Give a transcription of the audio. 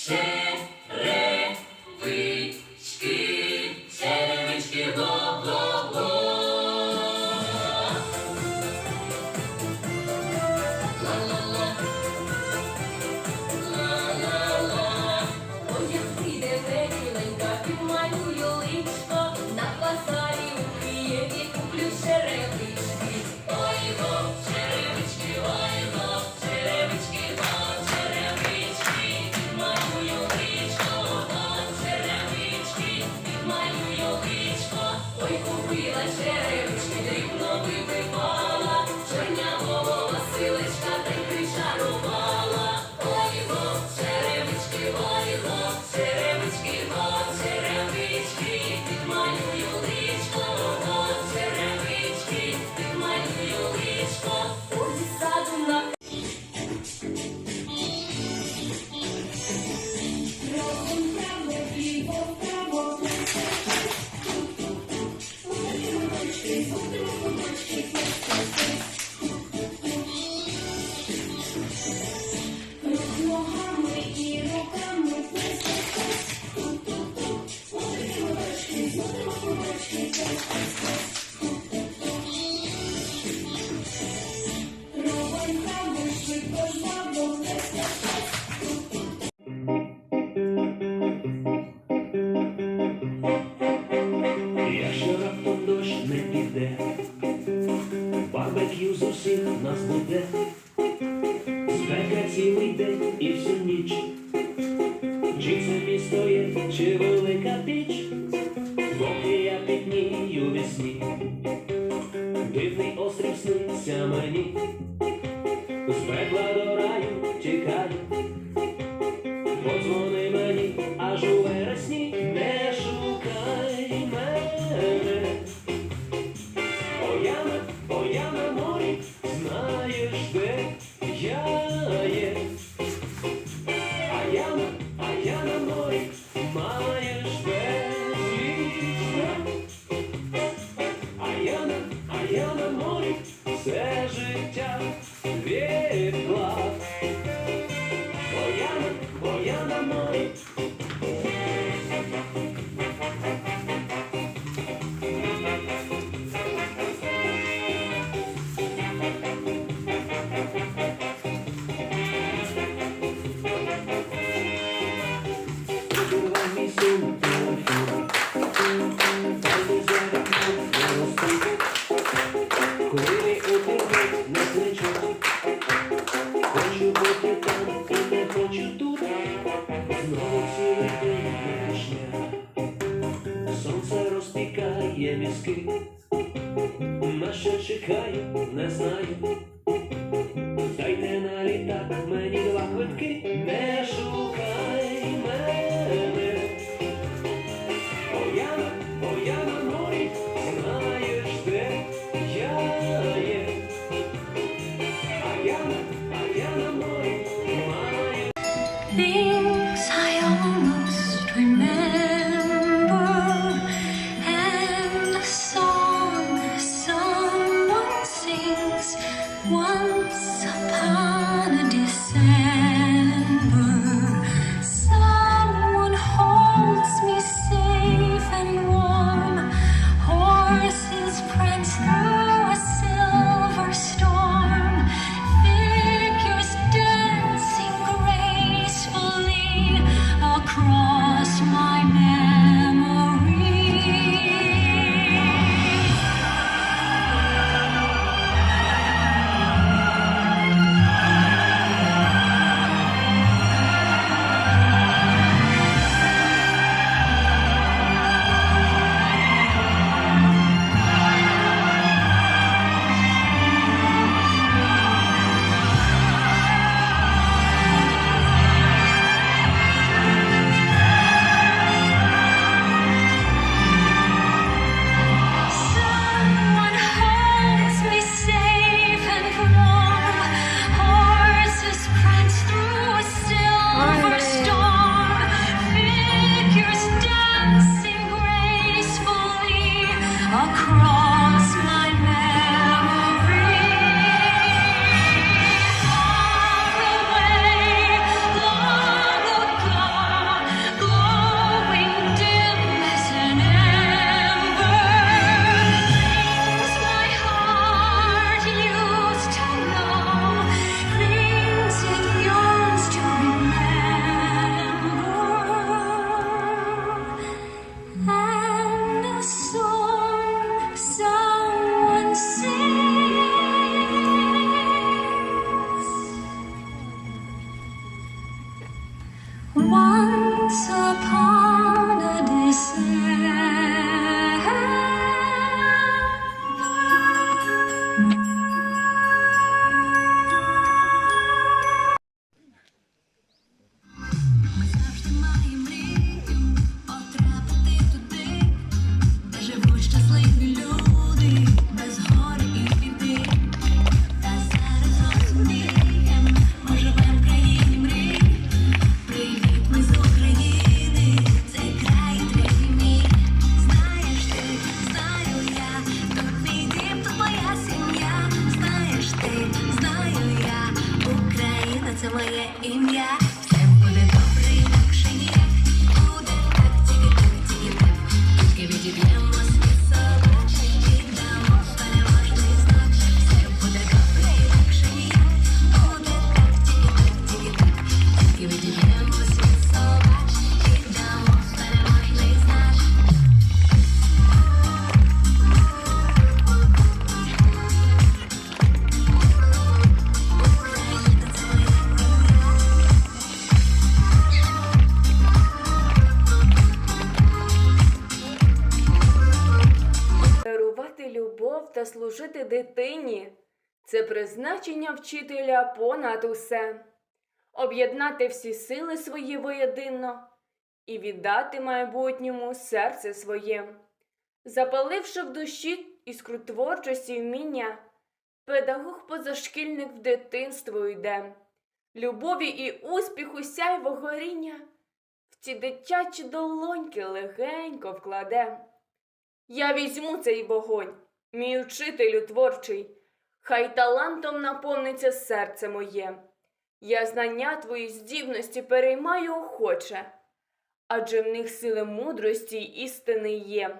Share. Барбекю з усіх нас буде, спека цілий день і всю ніч. Чи це місто є, чи велика піч, поки я пітнію весні, дивний острів сниться мені зведла до раю, чекає. розпікає мізки, на що чекаю, не знаю. Дайте на літак мені два квитки, не шукай мене. О, яма, о, яма. once служити дитині це призначення вчителя понад усе. Об'єднати всі сили свої воєдино і віддати майбутньому серце своє, запаливши в душі іскру творчості вміння, педагог позашкільник в дитинство йде, любові і успіху сяйво горіння в ці дитячі долоньки легенько вкладе. Я візьму цей вогонь, мій учителю творчий, хай талантом наповниться серце моє. Я знання твої здібності переймаю охоче, адже в них сили мудрості й істини є.